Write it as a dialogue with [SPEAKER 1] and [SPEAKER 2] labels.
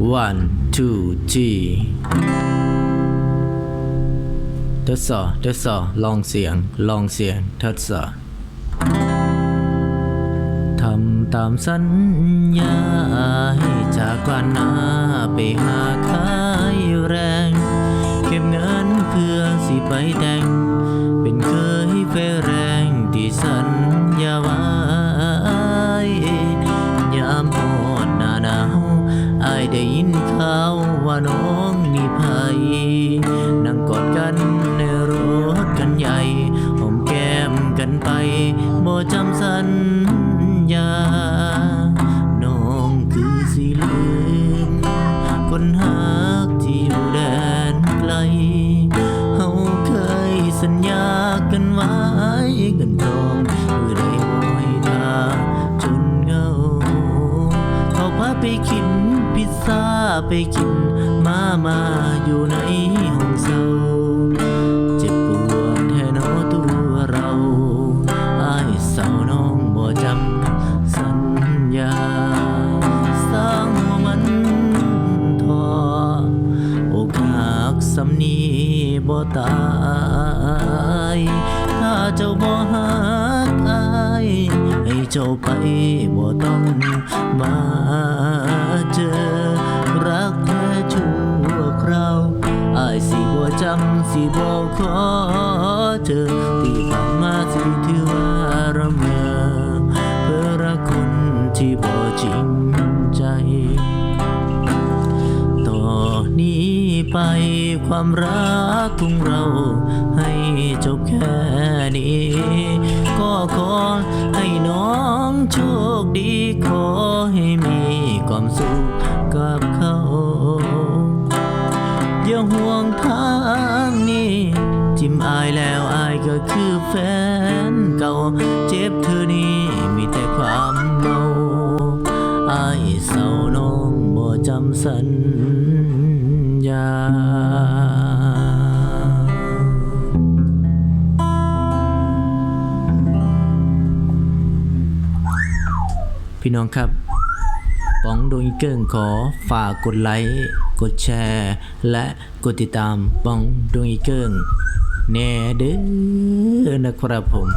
[SPEAKER 1] one two three ทดสอบทดสอบลองเสียง ลองเสียง ทดสอบทำตามสัญญา ให้จากบ้านนาไปหาขายแรง เก็บเงินเพื่อสิไปแต่ง ได้ยินข่าวว่าน้องมีภัย นั่งกอดกันในรถกันใหญ่หอมแก้มกันไปบ่จำสัญญา น้องคือสิลืมคนหักที่อยู่แดนไกลเฮาเคยสัญญากันไว้กันตรงเมื่ ไปกินมามาอยู่ในห้องเศร้าเจ็บปวดแทนเอาตัวเราอายเศร้าน้องบ่จำสัญญา สร้างหัวมันทออกหักสำนีบ่ตาย ถ้าเจ้าบ่หักอายให้เจ้าไปบ่ต้องมาเจอ ขอเจอที่ผ่านมาสิถือว่าระเมอเพื่อรักคนที่บ่จริงใจ ต่อนี้ไปความรักของเรา ให้จบแค่นี้ ก็ขอให้น้องโชคดีขอให้มีความสุขกับ ทิมอายแล้วอายก็คือแฟนเก่า เจ็บเธอนี้มีแต่ความเมาอายเศร้าน้องบ่จำสัญญาพี่น้องครับ ป๋องโดยเกิงขอฝากกดไลค์ กดแชร์ และกดติดตามป๋องโดยเกิงแน่เด้อนะครับผม